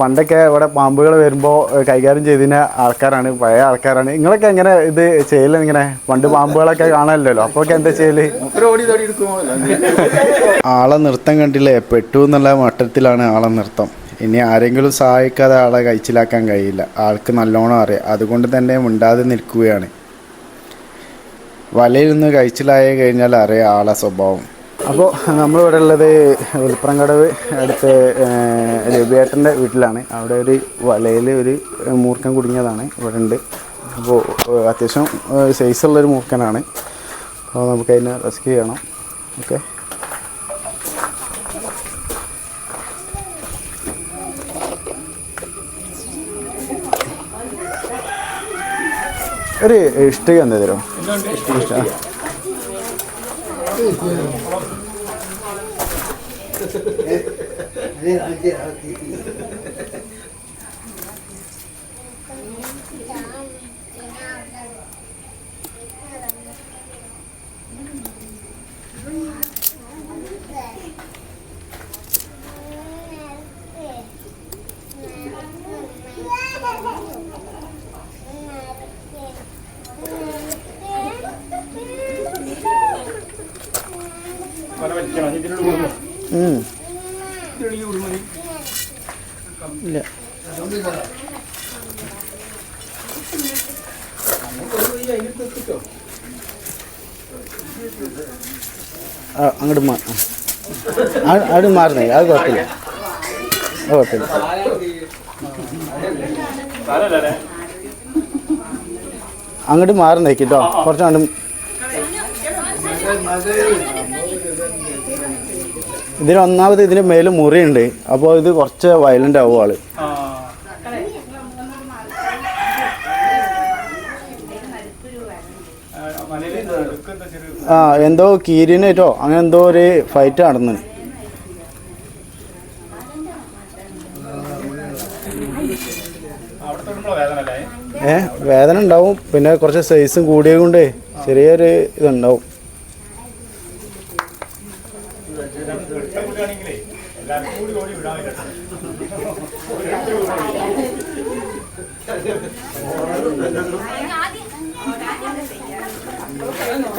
പണ്ടൊക്കെ ഇവിടെ പാമ്പുകൾ വരുമ്പോൾ കൈകാര്യം ചെയ്തിന് ആൾക്കാരാണ് പഴയ ആൾക്കാരാണ്. നിങ്ങളൊക്കെ എങ്ങനെ ഇത് ചെയ്യൽ ഇങ്ങനെ? പണ്ട് പാമ്പുകളൊക്കെ കാണാനില്ലല്ലോ. അപ്പൊ എന്താ ചെയ്യൽ? ആളെ നൃത്തം കണ്ടില്ലേ? പെട്ടു എന്നുള്ള മട്ടത്തിലാണ് ആളെ നൃത്തം. ഇനി ആരെങ്കിലും സഹായിക്കാതെ ആളെ കഴിച്ചിലാക്കാൻ കഴിയില്ല. ആൾക്ക് നല്ലോണം അറിയാം. അതുകൊണ്ട് തന്നെ മിണ്ടാതെ നിൽക്കുകയാണ്. വലയിൽ നിന്ന് കഴിച്ചിലായി കഴിഞ്ഞാൽ അറിയാം ആളെ സ്വഭാവം. അപ്പോൾ നമ്മളിവിടെ ഉള്ളത് ഉൽപ്പറങ്കടവ് അടുത്ത് രവിയേട്ടന്റെ വീട്ടിലാണ്. അവിടെ ഒരു വലയിൽ ഒരു മൂർഖൻ കുടുങ്ങിയതാണ് ഇവിടെ ഉണ്ട്. അപ്പോൾ അത്യാവശ്യം സൈസുള്ളൊരു മൂർക്കനാണ് അപ്പോൾ നമുക്ക് അതിനെ റെസ്ക്യൂ ചെയ്യണം. ഓക്കെ. ഒരു ഇഷ്ടിക എന്താ 네, 알게, 알게. 응. അങ്ങോട്ട് മാ മാറുന്നേ അത് കുഴപ്പമില്ല. കുഴപ്പമില്ല. അങ്ങോട്ട് മാറുന്നേക്ക് കേട്ടോ. കുറച്ചാണ്ട് ഇതിന് ഒന്നാമത് ഇതിന് മേലും മുറിയുണ്ട്. അപ്പോൾ ഇത് കുറച്ച് വയലന്റ് ആവും ആൾ. ആ എന്തോ കീരിനായിട്ടോ അങ്ങനെ എന്തോ ഒരു ഫൈറ്റ് നടന്നു. ഏ വേദന ഉണ്ടാവും. പിന്നെ കുറച്ച് സൈസും കൂടിയത് കൊണ്ടേ ചെറിയൊരു ഇതുണ്ടാവും.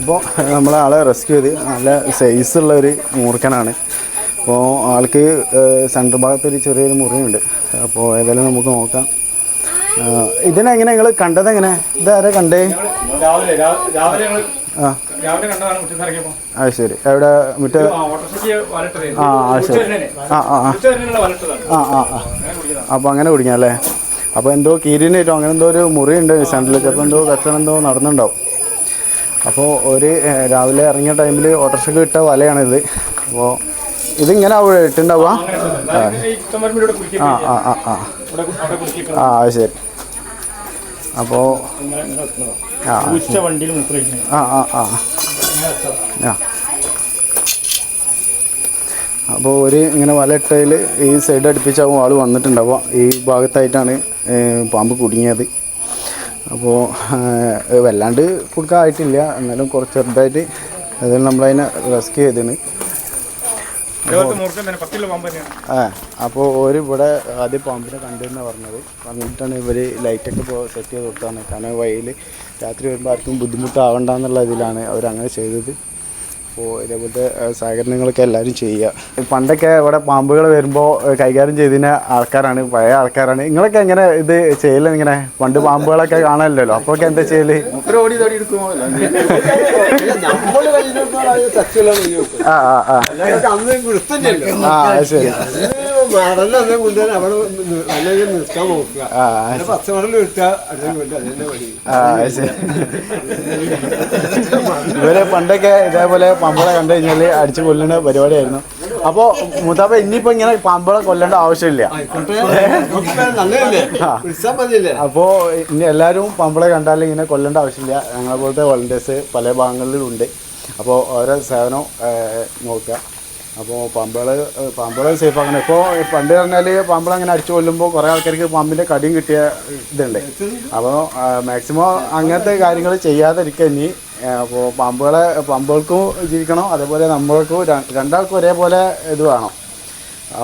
അപ്പോൾ നമ്മളാളെ റെസ്ക്യൂ ചെയ്ത് നല്ല സൈസുള്ള ഒരു മൂർക്കനാണ് അപ്പോൾ ആൾക്ക് സെൻട്രൽ ഭാഗത്തൊരു ചെറിയൊരു മുറിയുണ്ട്. അപ്പോൾ ഏതായാലും നമുക്ക് നോക്കാം. ഇതിനെങ്ങനെ നിങ്ങൾ കണ്ടത് എങ്ങനെ ഇതാരെ കണ്ടേ ആ അത് ശരി എവിടെ മുറ്റ ആ ഓട്ടോറിക്ഷയ്ക്ക് വലട്ടത് ആ ആ ശരി ആ ആ ആ ആ ആ ആ അപ്പോൾ അങ്ങനെ കുടിക്കാം അല്ലേ അപ്പോൾ എന്തോ കീരിനായിട്ടോ അങ്ങനെ എന്തോ ഒരു മുറിയുണ്ട് സെന്ററിൽ അപ്പൊ എന്തോ കച്ചവടം എന്തോ നടന്നുണ്ടാവും അപ്പോൾ ഒരു രാവിലെ ഇറങ്ങിയ ടൈമിൽ ഓട്ടോറിക്ഷക്ക് ഇട്ട വലയാണിത് അപ്പോൾ ഇതിങ്ങനെ ഇട്ടുണ്ടാവുക ആ ആ ആ ആ ആ ശരി അപ്പോൾ ആ. ആ ആ ആ. അപ്പോൾ ഒരു ഇങ്ങനെ വല ഈ സൈഡ് അടുപ്പിച്ചാവും ആൾ വന്നിട്ടുണ്ടാവുക ഈ ഭാഗത്തായിട്ടാണ് പാമ്പ് കുടുങ്ങിയത്. അപ്പോൾ വല്ലാണ്ട് കുടുക്കായിട്ടില്ല. എന്നാലും കുറച്ച് ചെറുതായിട്ട് അതിൽ നമ്മളതിനെ റെസ്ക്യൂ ചെയ്തിന് ഇതേപോലത്തെ മൂർഖം തന്നെ പത്ത് കിലോ പാമ്പ് തന്നെയാണ് ആ അപ്പോൾ ഒരു ഇവിടെ ആദ്യം പാമ്പിനെ കണ്ടെന്ന് പറഞ്ഞത്. പറഞ്ഞിട്ടാണ് ഇവർ ലൈറ്റൊക്കെ ഇപ്പോൾ സെറ്റ് ചെയ്ത് കൊടുത്താണ് കാരണം വഴിയിൽ രാത്രി വരുമ്പോൾ ആർക്കും ബുദ്ധിമുട്ടാവണ്ടെന്നുള്ള ഇതിലാണ് അവർ അങ്ങനെ ചെയ്തത്. അപ്പോൾ ഇതേപോലത്തെ സഹകരണങ്ങളൊക്കെ എല്ലാവരും ചെയ്യുക. പണ്ടൊക്കെ ഇവിടെ പാമ്പുകൾ വരുമ്പോൾ കൈകാര്യം ചെയ്തിരുന്ന ആൾക്കാരാണ് പഴയ ആൾക്കാരാണ്. നിങ്ങളൊക്കെ എങ്ങനെ ഇത് ചെയ്യൽ ഇങ്ങനെ? പണ്ട് പാമ്പുകളൊക്കെ കാണാനില്ലല്ലോ. അപ്പോഴൊക്കെ എന്താ ചെയ്യൽ? ആ ആ ആ. ശരി. കൊണ്ടുവരാൻ അവിടെ നോക്കുക. മടൽ കിട്ടുക ശരി. ഇവർ പണ്ടൊക്കെ ഇതേപോലെ പമ്പള കണ്ടു കഴിഞ്ഞാൽ അടിച്ചു കൊല്ലുന്ന പരിപാടിയായിരുന്നു. അപ്പോൾ മുത്താപ്പ ഇനിയിപ്പോ ഇങ്ങനെ പമ്പള കൊല്ലേണ്ട ആവശ്യമില്ല. അപ്പോ ഇനി എല്ലാവരും പമ്പള കണ്ടാൽ ഇങ്ങനെ കൊല്ലേണ്ട ആവശ്യമില്ല. ഞങ്ങളെ പോലത്തെ വോളണ്ടിയേഴ്സ് പല ഭാഗങ്ങളിലുണ്ട് അപ്പോൾ ഓരോ സേവനവും നോക്കുക. അപ്പോൾ പാമ്പുകൾ പാമ്പുകളെ സേഫ് അങ്ങനെ ഇപ്പോൾ പണ്ട് പറഞ്ഞാൽ പാമ്പുകൾ അങ്ങനെ അടിച്ചു കൊല്ലുമ്പോൾ കുറേ ആൾക്കാർക്ക് പാമ്പിന്റെ കടിയും കിട്ടിയ ഇതുണ്ട്. അപ്പോൾ മാക്സിമം അങ്ങനത്തെ കാര്യങ്ങൾ ചെയ്യാതിരിക്കുക ഇനി. അപ്പോൾ പാമ്പുകളെ പാമ്പുകൾക്കും ജീവിക്കണം. അതേപോലെ നമ്മൾക്കും രണ്ടാൾക്കും ഒരേപോലെ ഇത് വേണം.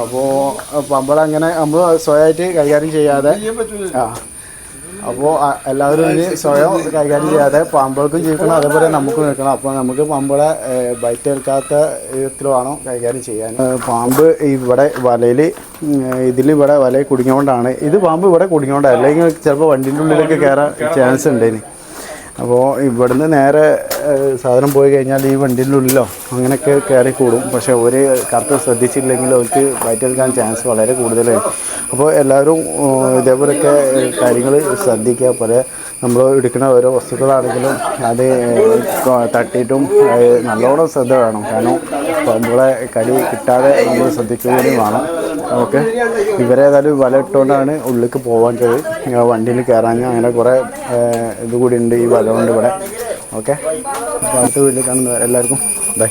അപ്പോൾ പാമ്പുകളെ അങ്ങനെ നമ്മൾ സ്വയമായിട്ട് കൈകാര്യം ചെയ്യാതെ ആ അപ്പോൾ എല്ലാവരും ഇനി സ്വയം കൈകാര്യം ചെയ്യാതെ പാമ്പുകൾക്കും ജീവിക്കണം അതേപോലെ നമുക്കും നിൽക്കണം. അപ്പോൾ നമുക്ക് പാമ്പുകളെ ബൈറ്റ് എടുക്കാത്ത വിധത്തിൽ വേണം കൈകാര്യം ചെയ്യാൻ. പാമ്പ് ഇവിടെ വലയിൽ ഇതിൽ ഇവിടെ വലയിൽ കുടുങ്ങിയോണ്ടാണ്. ഇത് പാമ്പ് ഇവിടെ കുടുങ്ങിയോണ്ടാണ് അല്ലെങ്കിൽ ചിലപ്പോൾ വണ്ടിന്റെ ഉള്ളിലൊക്കെ കയറാൻ ചാൻസ് ഉണ്ടേനി. അപ്പോൾ ഇവിടുന്ന് നേരെ സാധനം പോയി കഴിഞ്ഞാൽ ഈ വണ്ടിന്റെ ഉള്ളിലോ അങ്ങനെയൊക്കെ കയറി കൂടും. പക്ഷേ ഒരു കറക്റ്റ് ശ്രദ്ധിച്ചില്ലെങ്കിൽ അവർക്ക് വയറ്റെടുക്കാൻ ചാൻസ് വളരെ കൂടുതലാണ് അപ്പോൾ എല്ലാവരും ഇതേപോലെയൊക്കെ കാര്യങ്ങൾ ശ്രദ്ധിക്കുക. പോലെ നമ്മൾ എടുക്കുന്ന ഓരോ വസ്തുക്കളാണെങ്കിലും അത് തട്ടിയിട്ടും നല്ലോണം ശ്രദ്ധ വേണം. കാരണം നമ്മളെ കടി കിട്ടാതെ നമ്മൾ ശ്രദ്ധിക്കുകയും വേണം. ഓക്കെ. ഇവരേതായാലും വല ഇട്ടുകൊണ്ടാണ് ഉള്ളിലേക്ക് പോകാൻ ചെയ്ത് വണ്ടിയിൽ കയറാൻ അങ്ങനെ കുറേ ഇതുകൂടി ഇത് കൂടി ഉണ്ട് ഈ വല കൊണ്ട് ഇവിടെ. ഓക്കെ. അപ്പോൾ അടുത്ത വീട്ടിൽ കാണുന്ന എല്ലാവർക്കും. ബൈ.